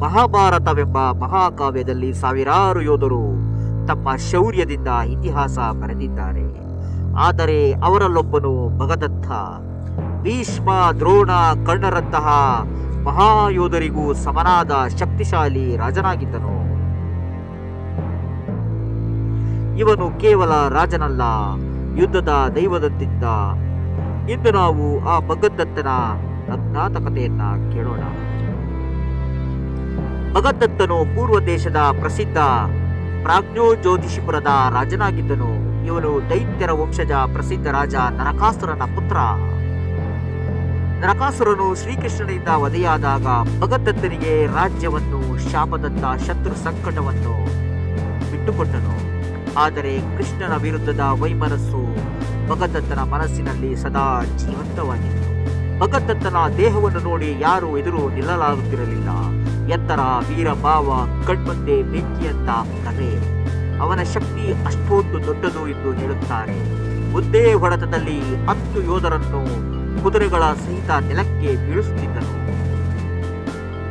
ಮಹಾಭಾರತವೆಂಬ ಮಹಾಕಾವ್ಯದಲ್ಲಿ ಸಾವಿರಾರು ಯೋಧರು ತಮ್ಮ ಶೌರ್ಯದಿಂದ ಇತಿಹಾಸ ಬರೆದಿದ್ದಾರೆ. ಆದರೆ ಅವರಲ್ಲೊಬ್ಬನು ಭಗದತ್ತ. ಭೀಷ್ಮ, ದ್ರೋಣ, ಕರ್ಣರಂತಹ ಮಹಾಯೋಧರಿಗೂ ಸಮನಾದ ಶಕ್ತಿಶಾಲಿ ರಾಜನಾಗಿದ್ದನು. ಇವನು ಕೇವಲ ರಾಜನಲ್ಲ, ಯುದ್ಧದ ದೈವದಂತಿದ್ದ. ಇಂದು ನಾವು ಆ ಭಗದತ್ತನ ಅಜ್ಞಾತಕತೆಯನ್ನ ಕೇಳೋಣ. ಭಗದತ್ತನು ಪೂರ್ವ ದೇಶದ ಪ್ರಸಿದ್ಧ ಪ್ರಾಜ್ಞೋ ಜ್ಯೋತಿಷಿಪುರದ ರಾಜನಾಗಿದ್ದನು. ಇವನು ದೈತ್ಯರ ವಂಶಜ ಪ್ರಸಿದ್ಧ ರಾಜ ನರಕಾಸುರನ ಪುತ್ರ. ನರಕಾಸುರನು ಶ್ರೀಕೃಷ್ಣನಿಂದ ವಧೆಯಾದಾಗ ಭಗದತ್ತನಿಗೆ ರಾಜ್ಯವನ್ನು ಶಾಪದಂತ ಶತ್ರು ಸಂಕಟವನ್ನು ಬಿಟ್ಟುಕೊಟ್ಟನು. ಆದರೆ ಕೃಷ್ಣನ ವಿರುದ್ಧದ ವೈಮನಸ್ಸು ಭಗದತ್ತನ ಮನಸ್ಸಿನಲ್ಲಿ ಸದಾ ಜೀವಂತವಾಗಿತ್ತು. ಭಗದತ್ತನ ದೇಹವನ್ನು ನೋಡಿ ಯಾರೂ ಎದುರು ನಿಲ್ಲಲಾಗುತ್ತಿರಲಿಲ್ಲ. ಎತ್ತರ ವೀರಭಾವ ಕಣ್ಮುಂದೆ ಬೆಂಕಿಯಂತ ಕರೆ ಅವನ ಶಕ್ತಿ ಅಷ್ಟೊಂದು ದೊಡ್ಡದು ಎಂದು ಹೇಳುತ್ತಾರೆ. ಒಂದೇ ಹೊಡೆತದಲ್ಲಿ ಹತ್ತು ಯೋಧರನ್ನು ಕುದುರೆಗಳ ಸಹಿತ ನೆಲಕ್ಕೆ ಬೀಳಿಸುತ್ತಿದ್ದನು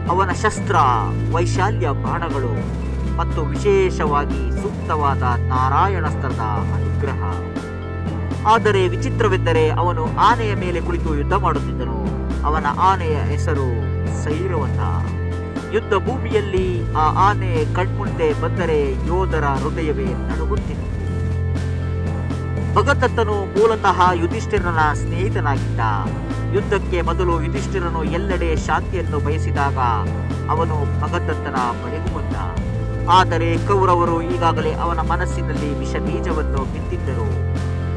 ಅವನ ಶಸ್ತ್ರ, ವೈಶಾಲ್ಯ ಬಾಣಗಳು ಮತ್ತು ವಿಶೇಷವಾಗಿ ಸೂಕ್ತವಾದ ನಾರಾಯಣಸ್ತ್ರದ ಅನುಗ್ರಹ. ಆದರೆ ವಿಚಿತ್ರವೆಂದರೆ ಅವನು ಆನೆಯ ಮೇಲೆ ಕುಳಿತು ಯುದ್ಧ ಮಾಡುತ್ತಿದ್ದನು. ಅವನ ಆನೆಯ ಹೆಸರು ಸೈರವತ ಯುದ್ಧ ಭೂಮಿಯಲ್ಲಿ ಆ ಆನೆ ಕಣ್ಮುಂದೆ ಬಂದರೆ ಯೋಧರ ಹೃದಯವೇ ನಡುಗುತ್ತಿತ್ತು ಭಗದತ್ತನು ಮೂಲತಃ ಯುಧಿಷ್ಠಿರನ ಸ್ನೇಹಿತನಾಗಿದ್ದ. ಯುದ್ಧಕ್ಕೆ ಮೊದಲು ಯುಧಿಷ್ಠಿರನು ಎಲ್ಲೆಡೆ ಶಾಂತಿಯನ್ನು ಬಯಸಿದಾಗ ಅವನು ಭಗದತ್ತನ ಬಳಿಗೂ ಬಂದ. ಆದರೆ ಕೌರವರು ಈಗಾಗಲೇ ಅವನ ಮನಸ್ಸಿನಲ್ಲಿ ವಿಷ ಬೀಜವನ್ನು ಬಿತ್ತಿದ್ದರು.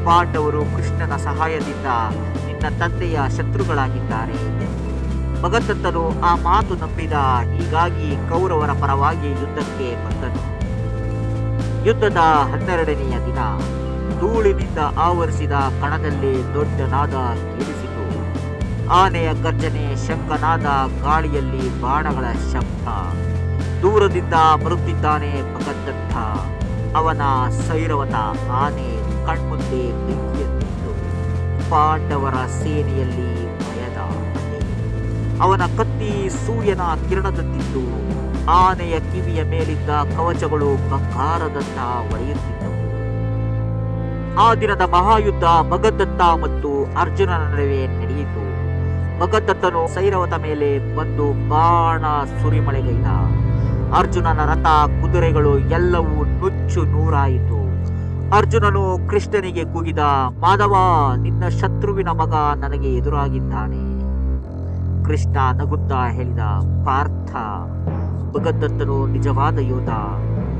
ಪಾಂಡವರು ಕೃಷ್ಣನ ಸಹಾಯದಿಂದ ನಿನ್ನ ತಂದೆಯ ಶತ್ರುಗಳಾಗಿದ್ದಾರೆ ಭಗದತ್ತನು ಆ ಮಾತು ನಂಬಿದ. ಹೀಗಾಗಿ ಕೌರವರ ಪರವಾಗಿ ಯುದ್ಧಕ್ಕೆ ಬಂದನು. ಯುದ್ಧದ ಹನ್ನೆರಡನೆಯ ದಿನ ಧೂಳಿನಿಂದ ಆವರಿಸಿದ ಕಣದಲ್ಲಿ ದೊಡ್ಡನಾದ ಕೇಳಿಸಿತು. ಆನೆಯ ಗರ್ಜನೆ ಶಂಕನಾದ ಗಾಳಿಯಲ್ಲಿ ಬಾಣಗಳ ಶಬ್ದ. ದೂರದಿಂದ ಬರುತ್ತಿದ್ದಾನೆ ಭಗದತ್ತ ಅವನ ಸೈರವನ ಆನೆ ಕಣ್ಮುಂದೆ ಬೆಂಕಿಯಂತಿತ್ತು ಪಾಂಡವರ ಸೇನೆಯಲ್ಲಿ. ಅವನ ಕತ್ತಿ ಸೂರ್ಯನ ಕಿರಣದಂತಿತ್ತು ಆನೆಯ ಕಿವಿಯ ಮೇಲಿದ್ದ ಕವಚಗಳು ಬಂಗಾರದಂತ ಒಡೆಯುತ್ತಿದ್ದವು. ಆ ದಿನದ ಮಹಾಯುದ್ಧ ಭಗದತ್ತ ಮತ್ತು ಅರ್ಜುನನ ನಡುವೆ ನಡೆಯಿತು. ಭಗದತ್ತನು ಸೈರವತ ಮೇಲೆ ಬಂದು ಬಾಣ ಸುರಿಮಳೆಗೈದ. ಅರ್ಜುನನ ರಥ, ಕುದುರೆಗಳು ಎಲ್ಲವೂ ನುಚ್ಚು ನೂರಾಯಿತು. ಅರ್ಜುನನು ಕೃಷ್ಣನಿಗೆ ಕೂಗಿದ, ಮಾಧವ, ನಿನ್ನ ಶತ್ರುವಿನ ಮಗ ನನಗೆ ಎದುರಾಗಿದ್ದಾನೆ. ಕೃಷ್ಣ ನಗುತ್ತಾ ಹೇಳಿದ, ಪಾರ್ಥ ಭಗದತ್ತನು ನಿಜವಾದ ಯೋಧ,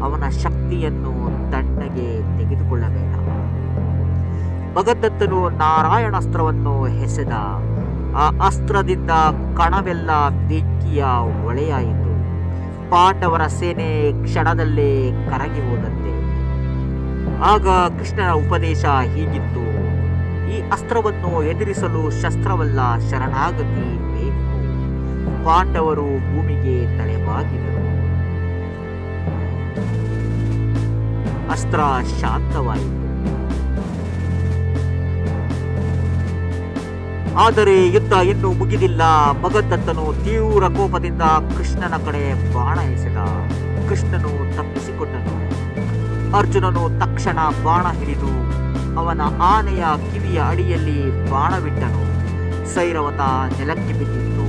ಅವನ ಶಕ್ತಿಯನ್ನು ತಣ್ಣಗೆ ತೆಗೆದುಕೊಳ್ಳಬೇಡ. ಭಗದತ್ತನು ನಾರಾಯಣಾಸ್ತ್ರವನ್ನು ಹೆಸೆದ ಆ ಅಸ್ತ್ರದಿಂದ ಕಣವೆಲ್ಲ ಬೆಂಕಿಯ ಒಳೆಯಾಯಿತು ಪಾಂಡವರ ಸೇನೆ ಕ್ಷಣದಲ್ಲೇ ಕರಗಿ ಹೋದಂತೆ. ಆಗ ಕೃಷ್ಣನ ಉಪದೇಶ ಹೀಗಿತ್ತು, ಈ ಅಸ್ತ್ರವನ್ನು ಎದುರಿಸಲು ಶಸ್ತ್ರವಲ್ಲ ಶರಣಾಗತಿ ಪಾಂಡವರು ಭೂಮಿಗೆ ತಲೆಬಾಗಿದರು. ಅಸ್ತ್ರ ಶಾಂತವಾಯಿತು. ಆದರೆ ಯುದ್ಧ ಇನ್ನೂ ಮುಗಿದಿಲ್ಲ. ಭಗದತ್ತನು ತೀವ್ರ ಕೋಪದಿಂದ ಕೃಷ್ಣನ ಕಡೆ ಬಾಣ ಎಸೆದ. ಕೃಷ್ಣನು ತಪ್ಪಿಸಿಕೊಂಡನು. ಅರ್ಜುನನು ತಕ್ಷಣ ಬಾಣ ಹಿಡಿದು ಅವನ ಆನೆಯ ಕಿವಿಯ ಅಡಿಯಲ್ಲಿ ಬಾಣವಿಟ್ಟನು ಸೈರವತ ನೆಲಕ್ಕೆ ಬಿದ್ದಿತ್ತು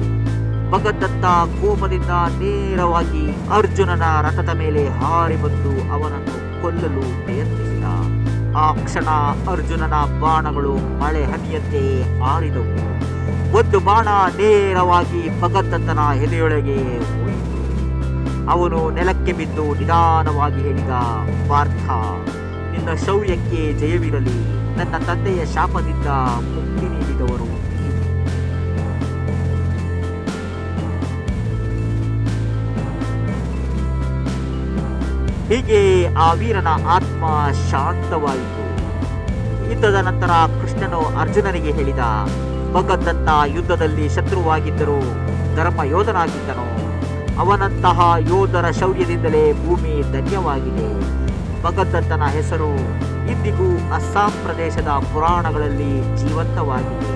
ಭಗದತ್ತ ಕೋಪದಿಂದ ನೇರವಾಗಿ ಅರ್ಜುನನ ರಥದ ಮೇಲೆ ಹಾರಿ ಬಂದು ಅವನನ್ನು ಕೊಲ್ಲಲು ಪ್ರಯತ್ನಿಸಿದ. ಆ ಕ್ಷಣ ಅರ್ಜುನನ ಬಾಣಗಳು ಮಳೆ ಹನಿಯಂತೆ ಹಾರಿದವು. ಒಂದು ಬಾಣ ನೇರವಾಗಿ ಭಗದತ್ತನ ಎದೆಯೊಳಗೆ ಹೋಯಿತು ಅವನು ನೆಲಕ್ಕೆ ಬಿದ್ದು ನಿಧಾನವಾಗಿ ಹೇಳಿದ, ಪಾರ್ಥ, ನಿನ್ನ ಶೌರ್ಯಕ್ಕೆ ಜಯವಿರಲಿ. ನನ್ನ ತಂದೆಯ ಶಾಪದಿಂದ ಮುಕ್ತಿ ನೀಡಿದವರು ಹೀಗೆ ಆ ವೀರನ ಆತ್ಮ ಶಾಂತವಾಯಿತು. ಯುದ್ಧದ ನಂತರ ಕೃಷ್ಣನು ಅರ್ಜುನನಿಗೆ ಹೇಳಿದ ಭಗದತ್ತ ಯುದ್ಧದಲ್ಲಿ ಶತ್ರುವಾಗಿದ್ದರೂ ಧರ್ಮ ಯೋಧನಾಗಿದ್ದನು ಅವನಂತಹ ಯೋಧರ ಶೌರ್ಯದಿಂದಲೇ ಭೂಮಿ ಧನ್ಯವಾಗಿದೆ. ಭಗದತ್ತನ ಹೆಸರು ಇಂದಿಗೂ ಅಸ್ಸಾಂ ಪ್ರದೇಶದ ಪುರಾಣಗಳಲ್ಲಿ ಜೀವಂತವಾಗಿದೆ.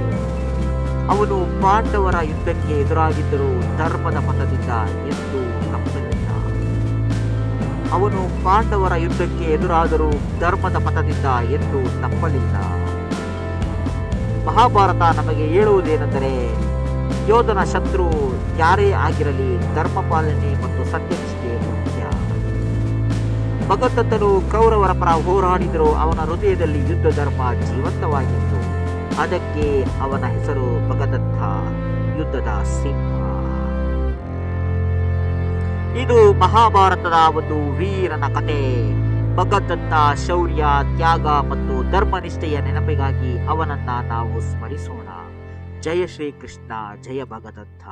ಅವನು ಪಾಂಡವರ ಯುದ್ಧಕ್ಕೆ ಎದುರಾಗಿದ್ದರೂ ಧರ್ಮದ ಪಥದಿಂದ ಎಂದು ಅವನು ಪಾಂಡವರ ಯುದ್ಧಕ್ಕೆ ಎದುರಾದರೂ ಧರ್ಮದ ಪಥದಿಂದ ಎಂದು ತಪ್ಪಲಿಲ್ಲ. ಮಹಾಭಾರತ ನಮಗೆ ಹೇಳುವುದೇನೆಂದರೆ, ಯೋಧನ ಶತ್ರು ಯಾರೇ ಆಗಿರಲಿ ಧರ್ಮ ಪಾಲನೆ ಮತ್ತು ಸತ್ಯನಿಷ್ಠೆ ಮುಖ್ಯ. ಭಗದತ್ತನು ಕೌರವರ ಪರ ಹೋರಾಡಿದರೂ ಅವನ ಹೃದಯದಲ್ಲಿ ಯುದ್ಧ ಧರ್ಮ ಜೀವಂತವಾಗಿತ್ತು. ಅದಕ್ಕೆ ಅವನ ಹೆಸರು ಭಗದತ್ತ ಯುದ್ಧದ ಸಿಂಹ. ಇದು ಮಹಾಭಾರತದ ಒಂದು ವೀರನ ಕತೆ. ಭಗದತ್ತ ಶೌರ್ಯ, ತ್ಯಾಗ ಮತ್ತು ಧರ್ಮನಿಷ್ಠೆಯ ನೆನಪಿಗಾಗಿ ಅವನನ್ನ ನಾವು ಸ್ಮರಿಸೋಣ. ಜಯ ಶ್ರೀ ಕೃಷ್ಣ ಜಯ ಭಗದತ್ತ.